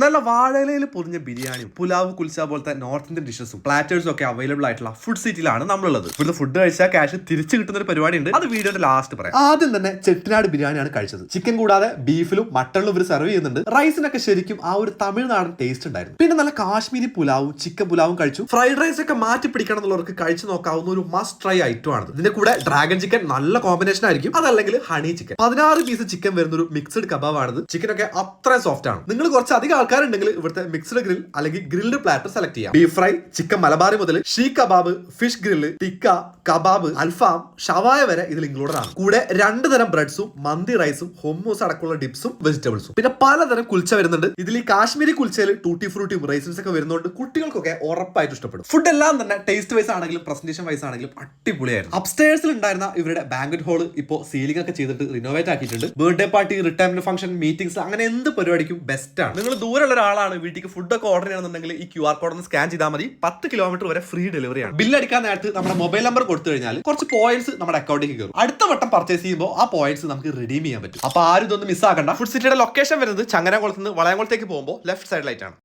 നല്ല വാഴയിലയിൽ പൊതിഞ്ഞ ബിരിയാണി പുലാവ് കുൽസ പോലത്തെ നോർത്ത് ഇന്ത്യൻ ഡിഷസും പ്ലാറ്റേഴ്സും ഒക്കെ അവൈലബിൾ ആയിട്ടുള്ള ഫുഡ് സിറ്റിയിലാണ് നമ്മളുള്ളത്. ഇവിടുത്തെ ഫുഡ് കഴിച്ചാൽ ക്യാഷ് തിരിച്ചു കിട്ടുന്ന ഒരു പരിപാടി ഉണ്ട് അത് വീഡിയോയുടെ ലാസ്റ്റ് പറയാം. ആദ്യം തന്നെ ചെട്ടിനാട് ബിരിയാണിയാണ് കഴിച്ചത്. ചിക്കൻ കൂടാതെ ബീഫിലും മട്ടണിലും ഇവർ സെർവ് ചെയ്യുന്നുണ്ട്. റൈസിനൊക്കെ ശരിക്കും ആ ഒരു തമിഴ്നാടൻ ടേസ്റ്റ് ഉണ്ടായിരുന്നു. പിന്നെ നല്ല കാശ്മീരി പുലാവും ചിക്കൻ പുലാവും കഴിച്ചു. ഫ്രൈഡ് റൈസ് ഒക്കെ മാറ്റി പിടിക്കണം എന്നുള്ളവർക്ക് കഴിച്ചു നോക്കാവുന്ന ഒരു മസ്റ്റ് ട്രൈ ഐറ്റം ആണ് ഇതിന്റെ കൂടെ ഡ്രാഗൺ ചിക്കൻ നല്ല കോമ്പിനേഷൻ ആയിരിക്കും. അതല്ലെങ്കിൽ ഹണി ചിക്കൻ പതിനാറ് പീസ് ചിക്കൻ വരുന്ന ഒരു മിക്സഡ് ആണ് ചിക്കൻ ഒക്കെ അത്ര സോഫ്റ്റ് ആണ്. നിങ്ങൾ കുറച്ച് അധികം ആൾക്കാരുണ്ടെങ്കിൽ ഇവിടുത്തെ മിക്സ്ഡ് ഗ്രിൽ അല്ലെങ്കിൽ ഗ്രിൽഡ് പ്ലാറ്റർ സെലക്ട് ചെയ്യാം. ബീഫ് ഫ്രൈ ചിക്കൻ മലബാറി മുതൽ seekh kebab fish grill tikka kebab അൽഫാം ഷവായ വരെ ഇതിൽ ഇൻക്ലൂഡഡ് ആണ്. കൂടെ രണ്ട് തരം ബ്രെഡ്സും മന്തി റൈസും ഹൊമ്മൂസ് അടക്കമുള്ള ഡിപ്സും വെജിറ്റബിൾസും. പിന്നെ പലതരം കുൽച്ച വരുന്നുണ്ട്. ഇതിൽ ഈ കാശ്മീരി കുൽച്ചയിൽ ടൂട്ടി ഫ്രൂട്ടിയും റൈസൻസ് ഒക്കെ വരുന്നതുകൊണ്ട് കുട്ടികൾക്കൊക്കെ ഉറപ്പായിട്ട് ഇഷ്ടപ്പെടും. ഫുഡ് എല്ലാം തന്നെ ടേസ്റ്റ് വൈസ് ആണെങ്കിലും പ്രസന്റേഷൻ വൈസ് ആണെങ്കിലും അടിപൊളിയായിരുന്നു. അപ്സ്റ്റേഴ്സിൽ ഉണ്ടായിരുന്ന ഇവരുടെ ബാങ്കറ്റ് ഹോൾ ഇപ്പോൾ സീലിംഗ് ഒക്കെ ചെയ്തിട്ട് റിനോവേറ്റ് ആക്കിയിട്ടുണ്ട്. Birthday party retirement function meetings അങ്ങനെ എന്ത് പരിപാടിക്കും ബെസ്റ്റ് ആണ്. നിങ്ങൾ ദൂരെയുള്ള ഒരാളാണ് വീട്ടിലേക്ക് ഫുഡ് ഒക്കെ ഓർഡർ ചെയ്യണമെന്നുണ്ടെങ്കിൽ ഈ ക്യു ആർ കോഡ് ഒന്ന് സ്കാൻ ചെയ്താൽ മതി. പത്ത് കിലോമീറ്റർ വരെ ഫ്രീ ഡെലിവറി ആണ്. ബില്ല് അടിക്കാൻ നേരത്ത് നമ്മുടെ മൊബൈൽ നമ്പർ കൊടുത്തു കഴിഞ്ഞാൽ കുറച്ച് പോയിന്റ്സ് നമ്മുടെ അക്കൗണ്ടിലേക്ക് കയറും. അടുത്ത വട്ടം പർച്ചേസ് ചെയ്യുമ്പോൾ ആ പോയിന്റ്സ് നമുക്ക് റിഡീം ചെയ്യാൻ പറ്റും. അപ്പൊ ആരും ഇതൊന്നും മിസ് ആക്കണ്ട. ഫുഡ് സിറ്റിയുടെ ലൊക്കേഷൻ വരുന്നത് ചങ്ങനാകുളത്ത് നിന്ന് വളയംകുളത്തേക്ക് പോകുമ്പോൾ ലെഫ്റ്റ് സൈഡിലായിട്ടാണ്